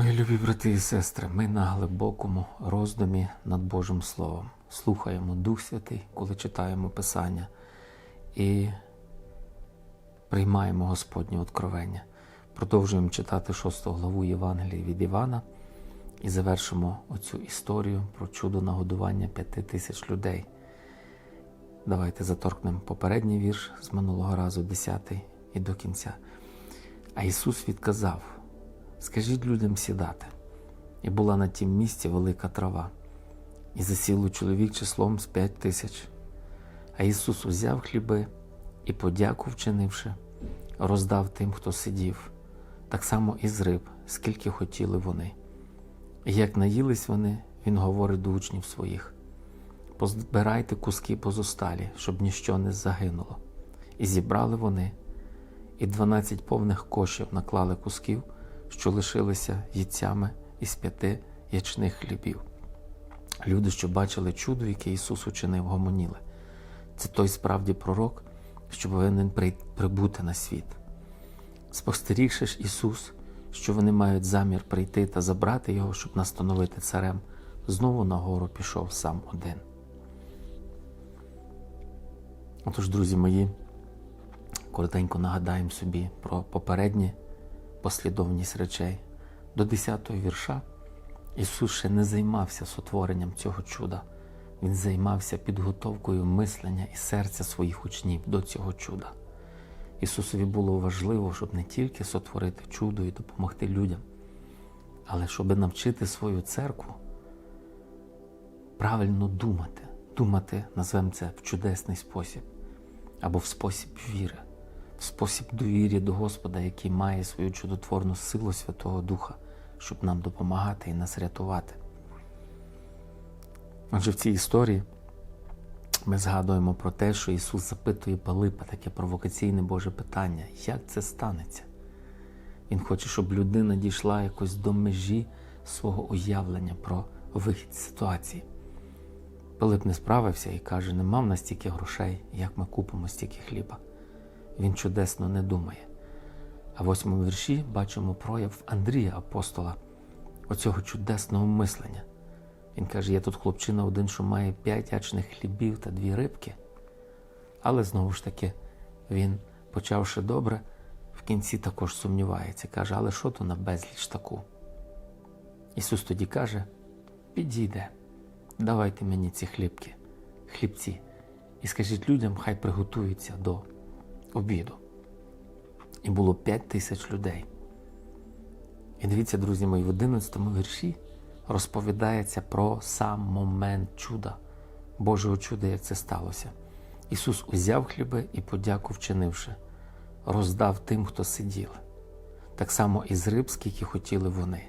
Мої любі брати і сестри, ми на глибокому роздумі над Божим Словом. Слухаємо Дух Святий, коли читаємо Писання, і приймаємо Господнє откровення. Продовжуємо читати шосту главу Євангелії від Івана і завершимо оцю історію про чудо нагодування п'яти тисяч людей. Давайте заторкнемо попередній вірш з минулого разу, десятий і до кінця. А Ісус відказав: Скажіть людям сідати. І була на тім місці велика трава, і засіло чоловік числом з п'ять тисяч. А Ісус узяв хліби і, подяку вчинивши, роздав тим, хто сидів, так само і з риб, скільки хотіли вони. І як наїлись вони, Він говорить до учнів своїх: позбирайте куски позосталі, щоб ніщо не загинуло. І зібрали вони, і дванадцять повних кошів наклали кусків, що лишилися їдцями із п'яти ячних хлібів. Люди, що бачили чудо, яке Ісус учинив, гомоніли. Це той справді пророк, що повинен прибути на світ. Спостерігши ж Ісус, що вони мають замір прийти та забрати його, щоб настановити царем, знову на гору пішов сам один. Отож, друзі мої, коротенько нагадаємо собі про попередні послідовність речей. До 10-го вірша Ісус ще не займався сотворенням цього чуда. Він займався підготовкою мислення і серця своїх учнів до цього чуда. Ісусові було важливо, щоб не тільки сотворити чудо і допомогти людям, але щоб навчити свою церкву правильно думати, думати, назвемо це в чудесний спосіб, або в спосіб віри, спосіб довір'я до Господа, який має свою чудотворну силу Святого Духа, щоб нам допомагати і нас рятувати. Отже, в цій історії ми згадуємо про те, що Ісус запитує Пилипа таке провокаційне Боже питання: як це станеться? Він хоче, щоб людина дійшла якось до межі свого уявлення про вихід з ситуації. Пилип не справився і каже: не мав настільки грошей, як ми купимо стільки хліба. Він чудесно не думає. А в восьмому вірші бачимо прояв Андрія апостола, оцього чудесного мислення. Він каже: є тут хлопчина один, що має п'ять ячних хлібів та дві рибки. Але знову ж таки, він, почавши добре, в кінці також сумнівається. Каже, але що то на безліч таку? Ісус тоді каже: підійде, давайте мені ці хлібки, хлібці, і скажіть людям, хай приготуються до обіду. І було п'ять тисяч людей. І дивіться, друзі мої, в 11 вірші розповідається про сам момент чуда, Божого чуда, як це сталося. Ісус узяв хліби і, подяку вчинивши, роздав тим, хто сиділи, так само і з риб, скільки хотіли вони.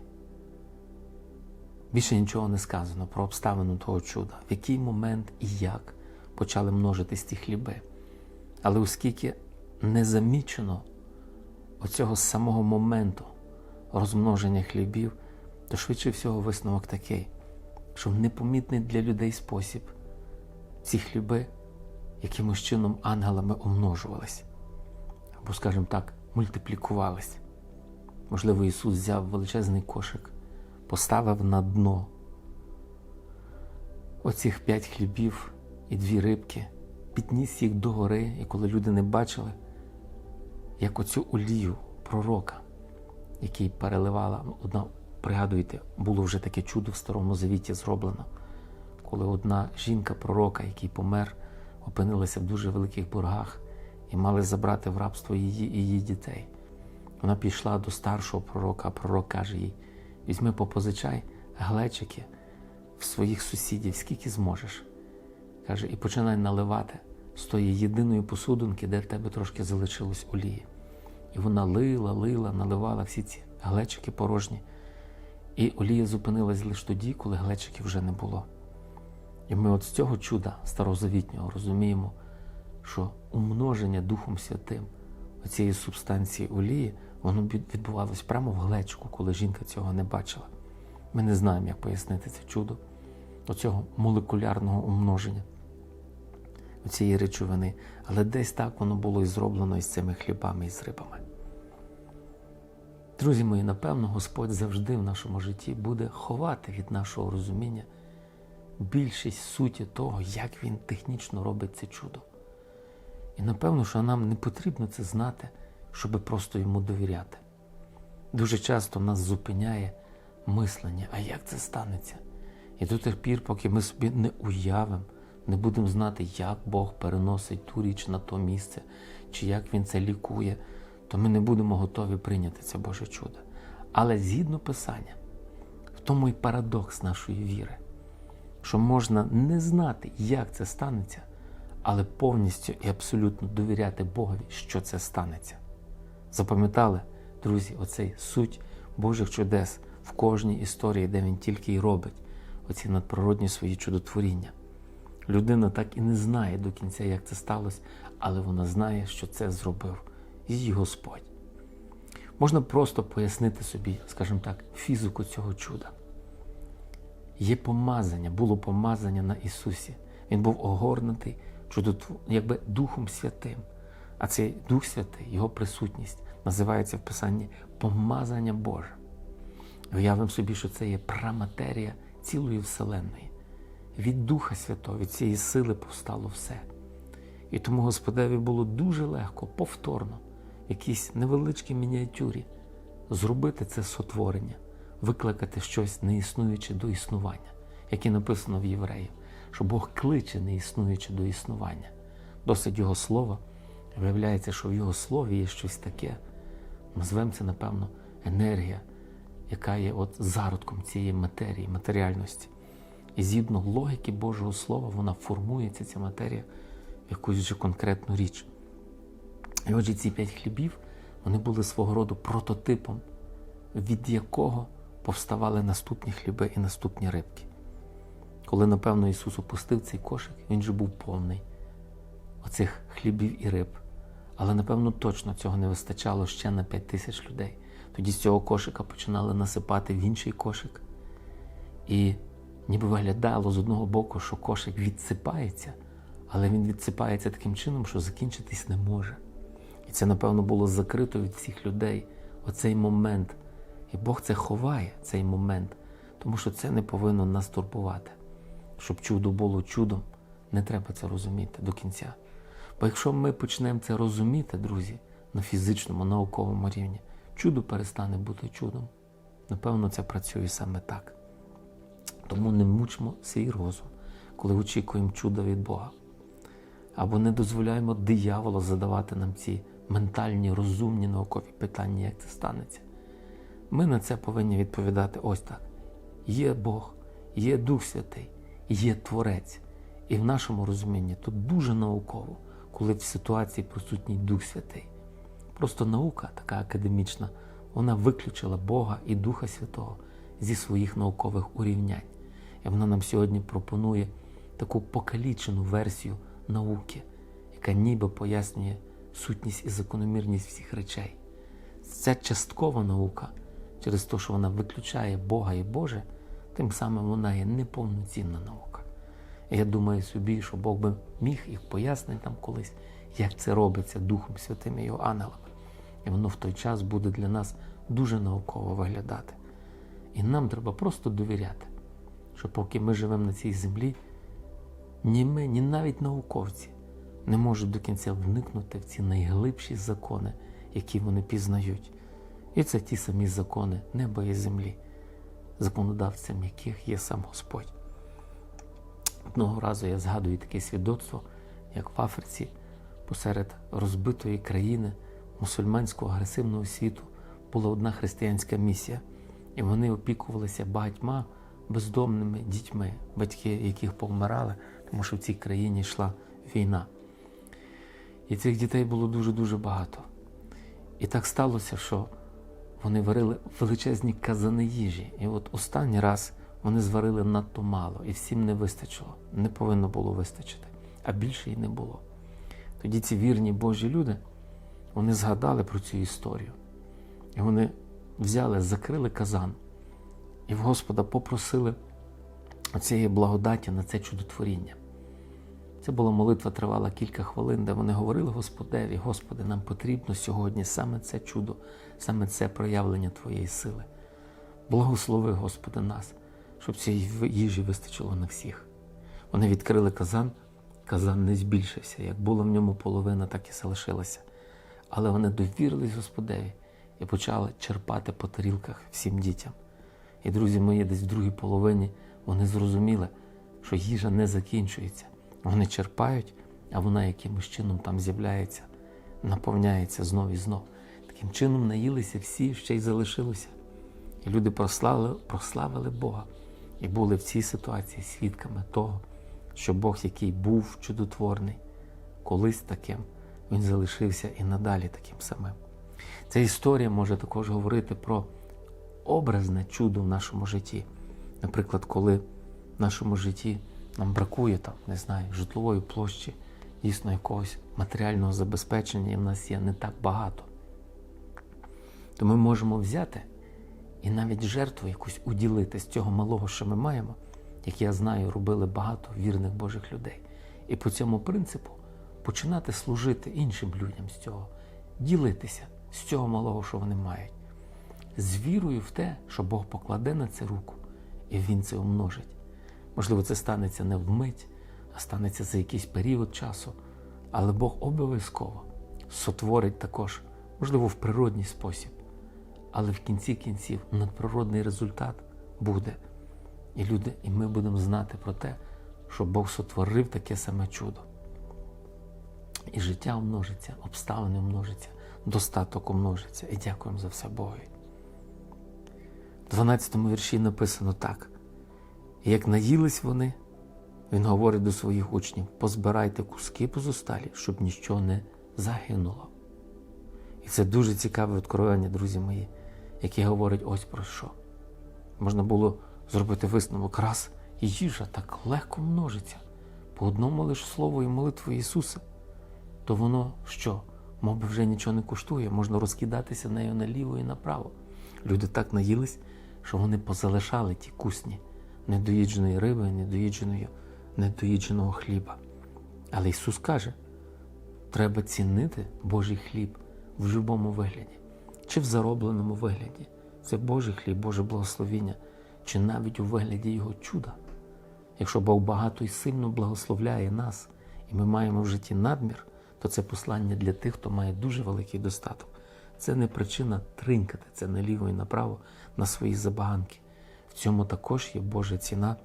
Більше нічого не сказано про обставину того чуда, в який момент і як почали множитись ті хліби. Але оскільки не замічено оцього самого моменту розмноження хлібів, то швидше всього висновок такий, що в непомітний для людей спосіб ці хліби якимось чином ангелами умножувались, або, скажімо так, мультиплікувались. Можливо, Ісус взяв величезний кошик, поставив на дно оцих п'ять хлібів і дві рибки, підніс їх до гори, і коли люди не бачили, як оцю олію пророка, який переливала одна. Пригадуйте, було вже таке чудо в Старому Завіті зроблено, коли одна жінка пророка, який помер, опинилася в дуже великих боргах і мали забрати в рабство її і її дітей. Вона пішла до старшого пророка, а пророк каже їй: візьми попозичай глечики в своїх сусідів, скільки зможеш. Каже, і починай наливати з тої єдиної посудинки, де в тебе трошки залишилось олії. І вона лила, лила, наливала всі ці глечики порожні. І олія зупинилась лише тоді, коли глечиків вже не було. І ми от з цього чуда старозавітнього розуміємо, що умноження Духом Святим цієї субстанції олії, воно відбувалось прямо в глечку, коли жінка цього не бачила. Ми не знаємо, як пояснити це чудо, оцього молекулярного умноження цієї речовини, але десь так воно було і зроблено із цими хлібами і з рибами. Друзі мої, напевно, Господь завжди в нашому житті буде ховати від нашого розуміння більшість суті того, як Він технічно робить це чудо. І напевно, що нам не потрібно це знати, щоб просто йому довіряти. Дуже часто нас зупиняє мислення, а як це станеться? І до тих пір, поки ми собі не уявимо, не будемо знати, як Бог переносить ту річ на то місце, чи як Він це лікує, то ми не будемо готові прийняти це Боже чудо. Але згідно Писання, в тому і парадокс нашої віри, що можна не знати, як це станеться, але повністю і абсолютно довіряти Богові, що це станеться. Запам'ятали, друзі, оцей суть Божих чудес в кожній історії, де він тільки й робить оці надприродні свої чудотворіння. Людина так і не знає до кінця, як це сталося, але вона знає, що це зробив її Господь. Можна просто пояснити собі, скажімо так, фізику цього чуда. Є помазання, було помазання на Ісусі. Він був огорнутий чудотв... якби Духом Святим. А цей Дух Святий, Його присутність, називається в Писанні помазання Боже. Уявимо собі, що це є праматерія цілої Вселенної. Від Духа Святого, від цієї сили повстало все. І тому Господеві було дуже легко, повторно, якійсь невеличкій мініатюрі, зробити це сотворення, викликати щось неіснуюче до існування, яке написано в євреїв, що Бог кличе неіснуюче до існування. Досить Його слова. Виявляється, що в Його слові є щось таке, назвемо це, напевно, енергія, яка є от зародком цієї матерії, матеріальності. І згідно логіки Божого Слова, вона формується, ця матерія, в якусь вже конкретну річ. І отже, ці п'ять хлібів вони були свого роду прототипом, від якого повставали наступні хліби і наступні рибки. Коли, напевно, Ісус опустив цей кошик, він же був повний оцих хлібів і риб. Але, напевно, точно цього не вистачало ще на 5 тисяч людей. Тоді з цього кошика починали насипати в інший кошик. І ніби виглядало з одного боку, що кошик відсипається, але він відсипається таким чином, що закінчитись не може. І це, напевно, було закрито від всіх людей оцей момент. І Бог це ховає, цей момент, тому що це не повинно нас турбувати. Щоб чудо було чудом, не треба це розуміти до кінця. Бо якщо ми почнемо це розуміти, друзі, на фізичному, науковому рівні, чудо перестане бути чудом. Напевно, це працює саме так. Тому не мучимо свій розум, коли очікуємо чуда від Бога. Або не дозволяємо дияволу задавати нам ці ментальні, розумні наукові питання, як це станеться. Ми на це повинні відповідати ось так: є Бог, є Дух Святий, є Творець. І в нашому розумінні тут дуже науково, коли в ситуації присутній Дух Святий. Просто наука, така академічна, вона виключила Бога і Духа Святого зі своїх наукових урівнянь. І вона нам сьогодні пропонує таку покалічену версію науки, яка ніби пояснює сутність і закономірність всіх речей. Ця часткова наука, через те, що вона виключає Бога і Боже, тим самим вона є неповноцінна наука. І я думаю собі, що Бог би міг їх пояснити нам колись, як це робиться Духом Святим і його ангелами. І воно в той час буде для нас дуже науково виглядати. І нам треба просто довіряти, що поки ми живемо на цій землі, ні ми, ні навіть науковці не можуть до кінця вникнути в ці найглибші закони, які вони пізнають. І це ті самі закони неба і землі, законодавцем яких є сам Господь. Одного разу я згадую таке свідоцтво, як в Африці, посеред розбитої країни мусульманського агресивного світу була одна християнська місія, і вони опікувалися багатьма бездомними дітьми, батьки яких повмирали, тому що в цій країні йшла війна. І цих дітей було дуже-дуже багато. І так сталося, що вони варили величезні казани їжі. І от останній раз вони зварили надто мало, і всім не вистачило. Не повинно було вистачити, а більше й не було. Тоді ці вірні Божі люди вони згадали про цю історію. І вони взяли, закрили казан і в Господа попросили цієї благодаті на це чудотворіння. Це була молитва, тривала кілька хвилин, де вони говорили Господеві, Господи, нам потрібно сьогодні саме це чудо, саме це проявлення Твоєї сили. Благослови, Господи, нас, щоб цієї їжі вистачило на всіх. Вони відкрили казан, казан не збільшився. Як було в ньому половина, так і залишилася. Але вони довірились Господеві і почали черпати по тарілках всім дітям. І, друзі мої, десь в другій половині вони зрозуміли, що їжа не закінчується. Вони черпають, а вона якимось чином там з'являється, наповняється знов і знов. Таким чином наїлися всі, ще й залишилося. І люди прославили, прославили Бога і були в цій ситуації свідками того, що Бог, який був чудотворний, колись таким, він залишився і надалі таким самим. Ця історія може також говорити про образне чудо в нашому житті. Наприклад, коли в нашому житті нам бракує там, не знаю, житлової площі, дійсно якогось матеріального забезпечення, і в нас є не так багато, то ми можемо взяти і навіть жертву якусь уділити з цього малого, що ми маємо, як я знаю, робили багато вірних Божих людей. І по цьому принципу починати служити іншим людям з цього, ділитися з цього малого, що вони мають, з вірою в те, що Бог покладе на це руку, і Він це умножить. Можливо, це станеться не вмить, а станеться за якийсь період часу. Але Бог обов'язково сотворить також, можливо, в природній спосіб. Але в кінці кінців надприродний результат буде. І люди, і ми будемо знати про те, що Бог сотворив таке саме чудо. І життя умножиться, обставини умножаться, достаток умножиться. І дякуємо за все Богові. В 12 вірші написано так. Як наїлись вони, він говорить до своїх учнів: позбирайте куски позосталі, щоб нічого не загинуло. І це дуже цікаве відкровення, друзі мої, яке говорить ось про що. Можна було зробити висновок раз, і їжа так легко множиться по одному лише слову і молитву Ісуса, то воно що? Мов би вже нічого не коштує, можна розкидатися нею наліво і направо. Люди так наїлись, що вони позалишали ті кусні недоїдженої риби, недоїдженої, недоїдженого хліба. Але Ісус каже, треба цінити Божий хліб в будь-якому вигляді, чи в заробленому вигляді. Це Божий хліб, Боже благословіння, чи навіть у вигляді Його чуда. Якщо Бог багато і сильно благословляє нас, і ми маємо в житті надмір, то це послання для тих, хто має дуже великий достаток. Це не причина тринькати це наліво і направо на свої забаганки. В цьому також є Божа ціна,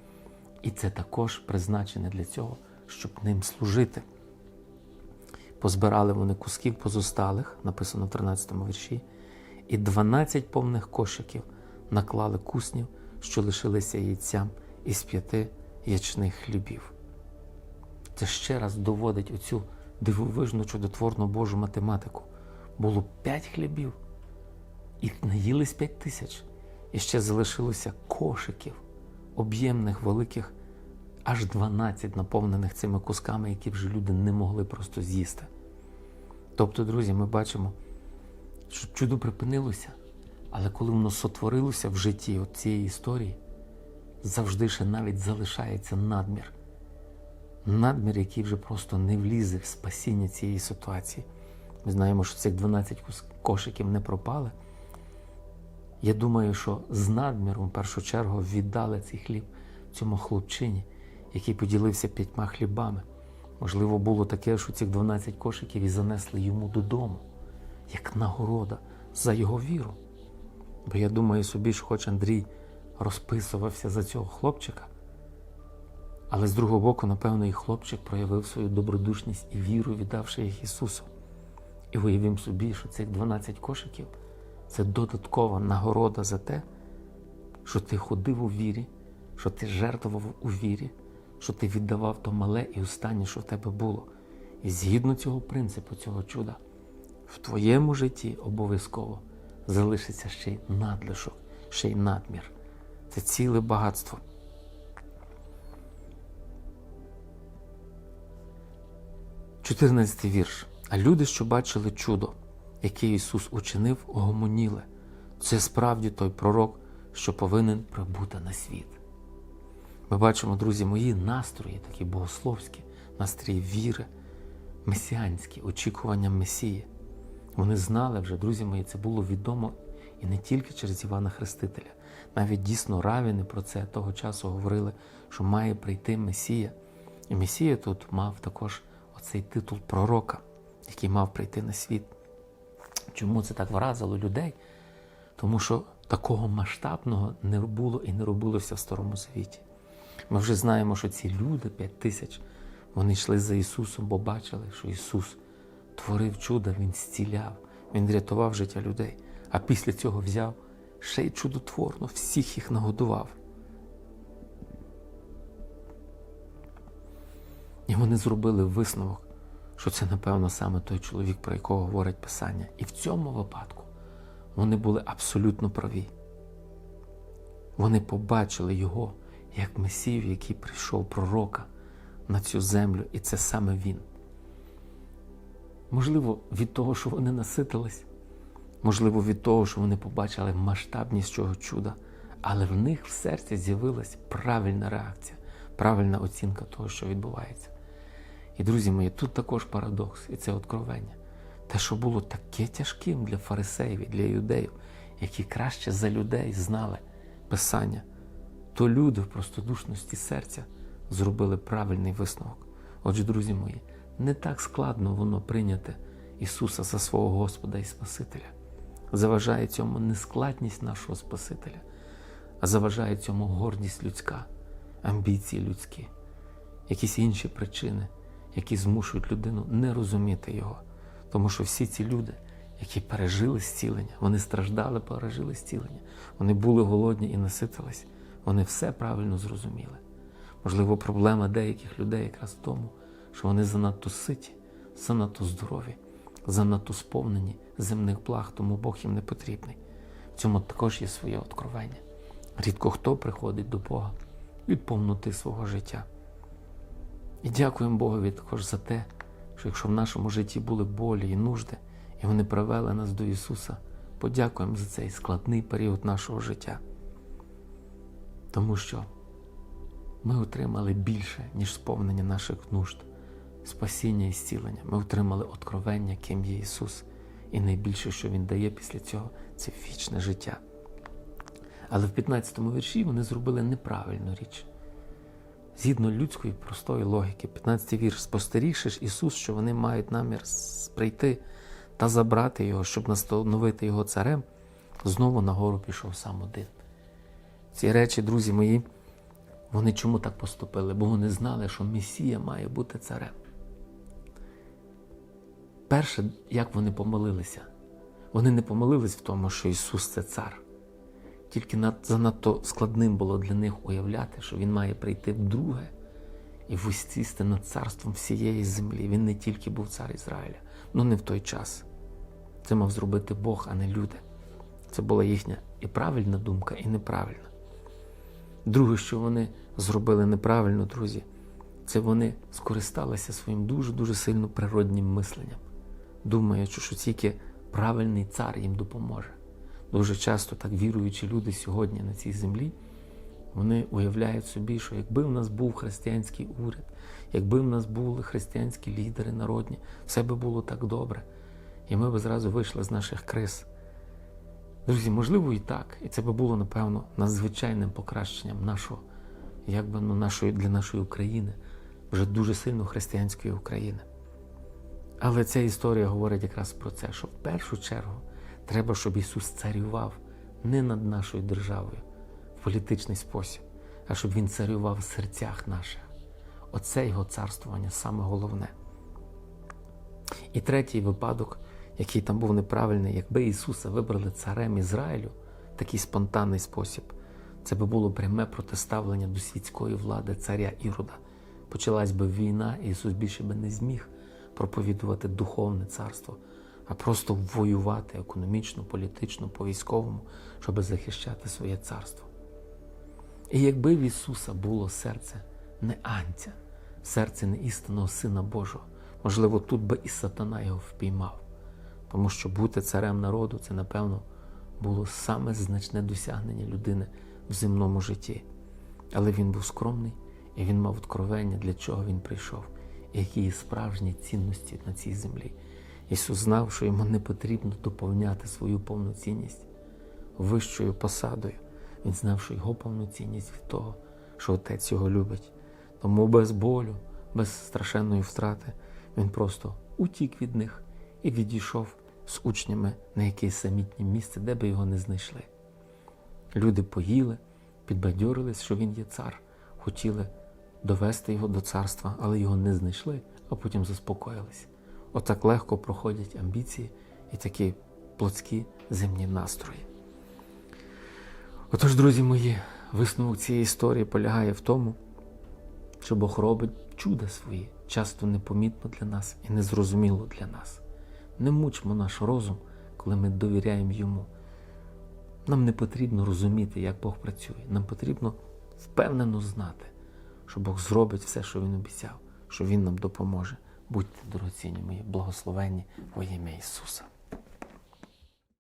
і це також призначене для цього, щоб ним служити. Позбирали вони кусків позосталих, написано в 13 вірші, і 12 повних кошиків наклали куснів, що лишилися яйцям із п'яти ячних хлібів. Це ще раз доводить оцю дивовижну чудотворну Божу математику. Було п'ять хлібів, і наїлись п'ять тисяч. І ще залишилося кошиків, об'ємних, великих, аж 12 наповнених цими кусками, які вже люди не могли просто з'їсти. Тобто, друзі, ми бачимо, що чудо припинилося, але коли воно сотворилося в житті от цієї історії, завжди ще навіть залишається надмір. Надмір, який вже просто не влізе в спасіння цієї ситуації. Ми знаємо, що цих 12 кошиків не пропали. Я думаю, що з надміром в першу чергу віддали цей хліб цьому хлопчині, який поділився п'ятьма хлібами. Можливо, було таке, що цих 12 кошиків і занесли йому додому, як нагорода за його віру. Бо я думаю собі, що хоч Андрій розписувався за цього хлопчика, але з другого боку, напевно, і хлопчик проявив свою добродушність і віру, віддавши їх Ісусу. І уявім собі, що цих 12 кошиків це додаткова нагорода за те, що ти ходив у вірі, що ти жертвував у вірі, що ти віддавав то мале і останнє, що в тебе було. І згідно цього принципу, цього чуда, в твоєму житті обов'язково залишиться ще й надлишок, ще й надмір. Це ціле багатство. Чотирнадцятий вірш. А люди, що бачили чудо, яке Ісус учинив, гомоніли. Це справді той пророк, що повинен прибути на світ. Ми бачимо, друзі мої, настрої, такі богословські, настрій віри, месіанські, очікування Месії. Вони знали вже, друзі мої, це було відомо і не тільки через Івана Хрестителя. Навіть дійсно равіни про це того часу говорили, що має прийти Месія. І Месія тут мав також оцей титул пророка, який мав прийти на світ. Чому це так вразило людей? Тому що такого масштабного не було і не робилося в Старому Завіті. Ми вже знаємо, що ці люди, п'ять тисяч, вони йшли за Ісусом, бо бачили, що Ісус творив чудо, Він зціляв, Він рятував життя людей. А після цього взяв ще й чудотворно, всіх їх нагодував. І вони зробили висновок, що це, напевно, саме той чоловік, про якого говорить Писання. І в цьому випадку вони були абсолютно праві. Вони побачили його як Месію, який прийшов пророка на цю землю, і це саме він. Можливо, від того, що вони наситились, можливо, від того, що вони побачили масштабність цього чуда, але в них в серці з'явилась правильна реакція, правильна оцінка того, що відбувається. І, друзі мої, тут також парадокс, і це откровення. Те, що було таке тяжким для фарисеїв для юдеїв, які краще за людей знали Писання, то люди в простодушності серця зробили правильний висновок. Отже, друзі мої, не так складно воно прийняти Ісуса за свого Господа і Спасителя. Заважає цьому не складність нашого Спасителя, а заважає цьому гордість людська, амбіції людські, якісь інші причини, які змушують людину не розуміти Його. Тому що всі ці люди, які пережили зцілення, вони страждали, пережили зцілення, вони були голодні і наситились, вони все правильно зрозуміли. Можливо, проблема деяких людей якраз в тому, що вони занадто ситі, занадто здорові, занадто сповнені земних благ, тому Бог їм не потрібний. В цьому також є своє откровення. Рідко хто приходить до Бога від повноти свого життя. І дякуємо Богові також за те, що якщо в нашому житті були болі і нужди, і вони привели нас до Ісуса, подякуємо за цей складний період нашого життя. Тому що ми отримали більше, ніж сповнення наших нужд, спасіння і зцілення. Ми отримали откровення, ким є Ісус. І найбільше, що Він дає після цього, це вічне життя. Але в 15 му вірші вони зробили неправильну річ. Згідно людської простої логіки, 15-й вірш, спостерігши ж Ісус, що вони мають намір прийти та забрати його, щоб настановити його царем, знову нагору пішов сам один. Ці речі, друзі мої, вони чому так поступили? Бо вони знали, що Месія має бути царем. Перше, як вони помолилися, вони не помолились в тому, що Ісус це цар. Тільки над, занадто складним було для них уявляти, що Він має прийти вдруге і висісти над царством всієї землі. Він не тільки був цар Ізраїля, ну не в той час. Це мав зробити Бог, а не люди. Це була їхня і правильна думка, і неправильна. Друге, що вони зробили неправильно, друзі, це вони скористалися своїм дуже-дуже сильно природнім мисленням, думаючи, що тільки правильний цар їм допоможе. Дуже часто так віруючі люди сьогодні на цій землі, вони уявляють собі, що якби в нас був християнський уряд, якби в нас були християнські лідери народні, все би було так добре. І ми б зразу вийшли з наших криз. Друзі, можливо, і так. І це би було, напевно, надзвичайним покращенням нашого, якби ну, нашої, для нашої України, вже дуже сильно християнської України. Але ця історія говорить якраз про це, що в першу чергу треба, щоб Ісус царював не над нашою державою в політичний спосіб, а щоб Він царював в серцях наших. Оце його царствування саме головне. І третій випадок, який там був неправильний, якби Ісуса вибрали царем Ізраїлю такий спонтанний спосіб, це би було пряме протиставлення до світської влади царя Ірода. Почалась би війна, і Ісус більше би не зміг проповідувати духовне царство, а просто воювати економічно, політично, по військовому, щоб захищати своє царство. І якби в Ісуса було серце не анця, серце не істинного Сина Божого, можливо, тут би і сатана його впіймав. Тому що бути царем народу це, напевно, було саме значне досягнення людини в земному житті. Але він був скромний і він мав откровення, для чого він прийшов. і які є справжні цінності на цій землі. Ісус знав, що йому не потрібно доповняти свою повноцінність вищою посадою. Він знав, що його повноцінність від того, що Отець його любить. Тому без болю, без страшенної втрати він просто утік від них і відійшов з учнями на якесь самітнє місце, де би його не знайшли. Люди поїли, підбадьорились, що він є цар, хотіли довести його до царства, але його не знайшли, а потім заспокоїлись. Отак легко проходять амбіції і такі плотські земні настрої. Отож, друзі мої, висновок цієї історії полягає в тому, що Бог робить чуда свої, часто непомітно для нас і незрозуміло для нас. Не мучимо наш розум, коли ми довіряємо йому. Нам не потрібно розуміти, як Бог працює. Нам потрібно впевнено знати, що Бог зробить все, що Він обіцяв, що Він нам допоможе. Будьте дорогоцінні мої, благословенні во ім'я Ісуса.